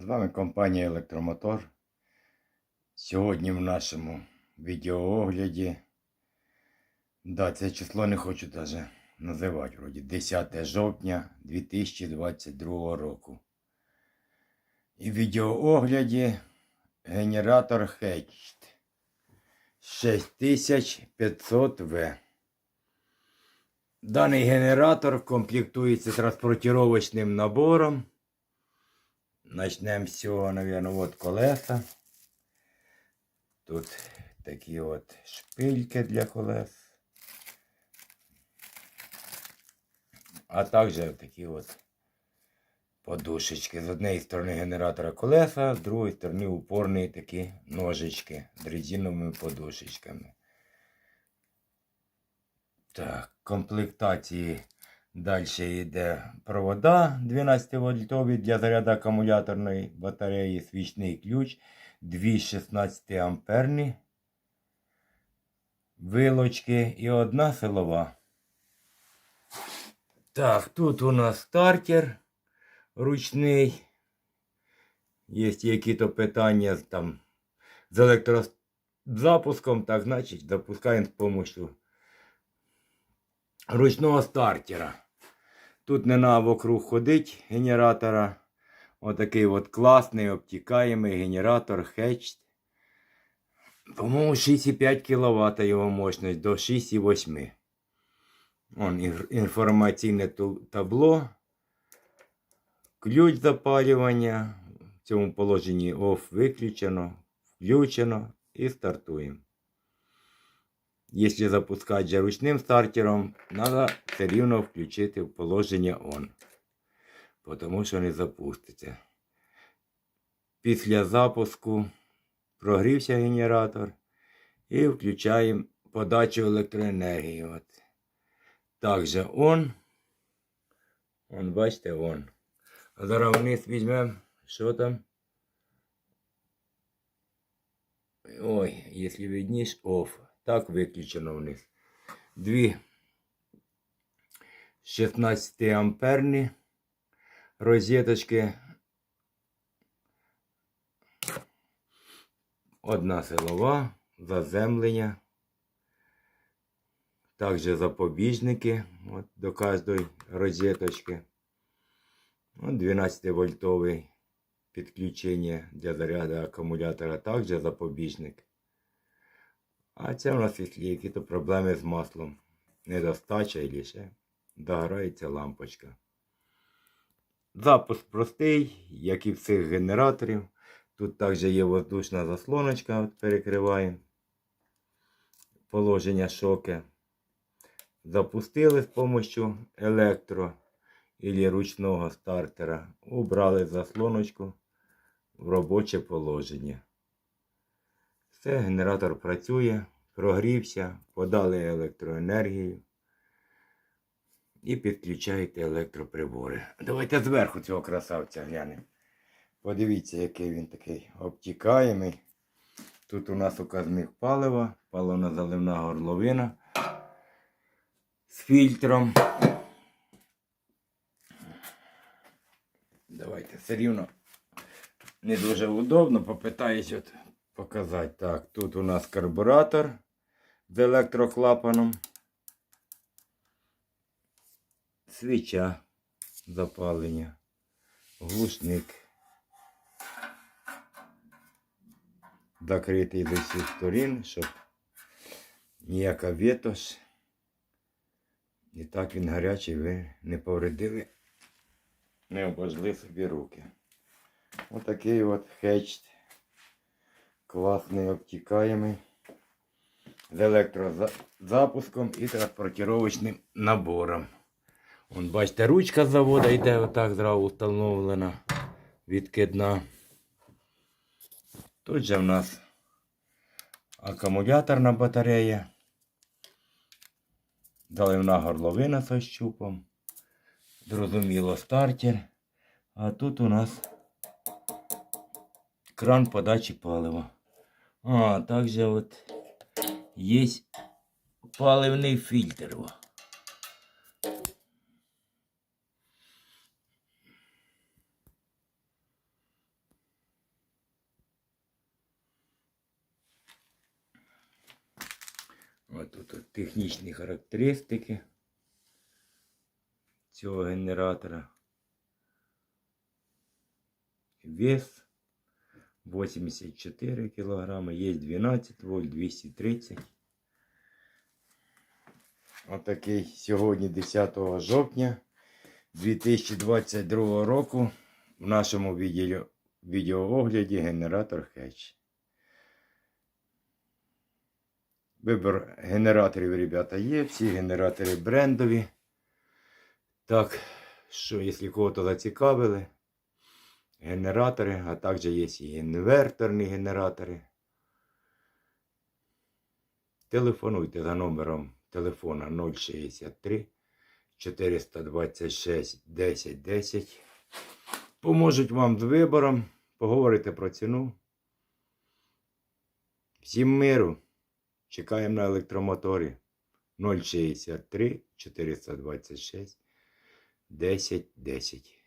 З вами компанія Електромотор. Сьогодні в нашому відеоогляді. Да, це число не хочу навіть називати. Вроді 10 жовтня 2022 року. І в відеоогляді генератор Hatched 6500В. Даний генератор комплектується транспортировочним набором. Начнемо з цього, мабуть, от колеса. Тут такі от шпильки для колес. А також такі от подушечки. З однієї сторони генератора колеса, з другої сторони упорні такі ножички з резиновими подушечками. Так, комплектації далі йде провода 12 вольтові для заряду акумуляторної батареї, свічний ключ, дві 16 амперні вилочки і одна силова. Так, тут у нас стартер ручний. Є якісь питання там з електрозапуском, так значить запускаємо з допомогою ручного стартера. Тут не на вокруг ходить генератора. Отакий от класний обтікаємий генератор Hatched. По-моєму, 6,5 кВт його мощність до 6,8. Вон ігр- інформаційне табло. Ключ запалювання. В цьому положенні OFF виключено, включено і стартуємо. Якщо запускати же ручним стартером, треба все рівно включити в положення ON. Тому що не запуститься. Після запуску прогрівся генератор і включаємо подачу електроенергії. От. Також ON. Он, бачите, ON. А зараз вниз візьмемо, що там. Ой, якщо видніш, OFF. Так виключено вниз. Дві 16 амперні розеточки. Одна силова, заземлення. Також запобіжники от, до кожної розеточки. От 12 вольтовий підключення для заряду акумулятора, також запобіжник. А це у нас якісь проблеми з маслом. Недостача і ще догорається лампочка. Запуск простий, як і всіх генераторів. Тут також є воздушна заслоночка, от перекриває положення шоки. Запустили з допомогою електро або ручного стартера. Убрали заслоночку в робоче положення. Все, генератор працює, прогрівся, подали електроенергію і підключаєте електроприбори. Давайте зверху цього красавця глянемо. Подивіться, який він такий обтікаємий. Тут у нас указник палива, паливно-заливна горловина з фільтром. Давайте все рівно не дуже удобно, попитаюсь от показати. Так, тут у нас карбуратор з електроклапаном. Свіча запалення, глушник. Закритий з усіх сторін, щоб ніяка ветошь. І так він гарячий, ви не повредили, не обожгли собі руки. Отакий от хетч класний обтікаємий з електрозапуском і транспортировочним набором. Вон, бачите, ручка з заводу йде отак зразу встановлена, відкидна. Тут же в нас акумуляторна батарея, заливна горловина з щупом, зрозуміло стартер, а тут у нас кран подачі палива. А также вот есть паливный фильтр. вот тут от технічні характеристики цього генератора. Вес 84 кг, є 12 вольт, 230. Отакий сьогодні 10 жовтня 2022 року в нашому відео, відеоогляді генератор Hatch. Вибір генераторів, ребята, є. Всі генератори брендові. Так, що, якщо кого-то зацікавили, генератори, а також є і інверторні генератори. Телефонуйте за номером телефона 063 426 10 10. Поможуть вам з вибором, поговорите про ціну. Всім миру! Чекаємо на електромоторі 063 426 10 10.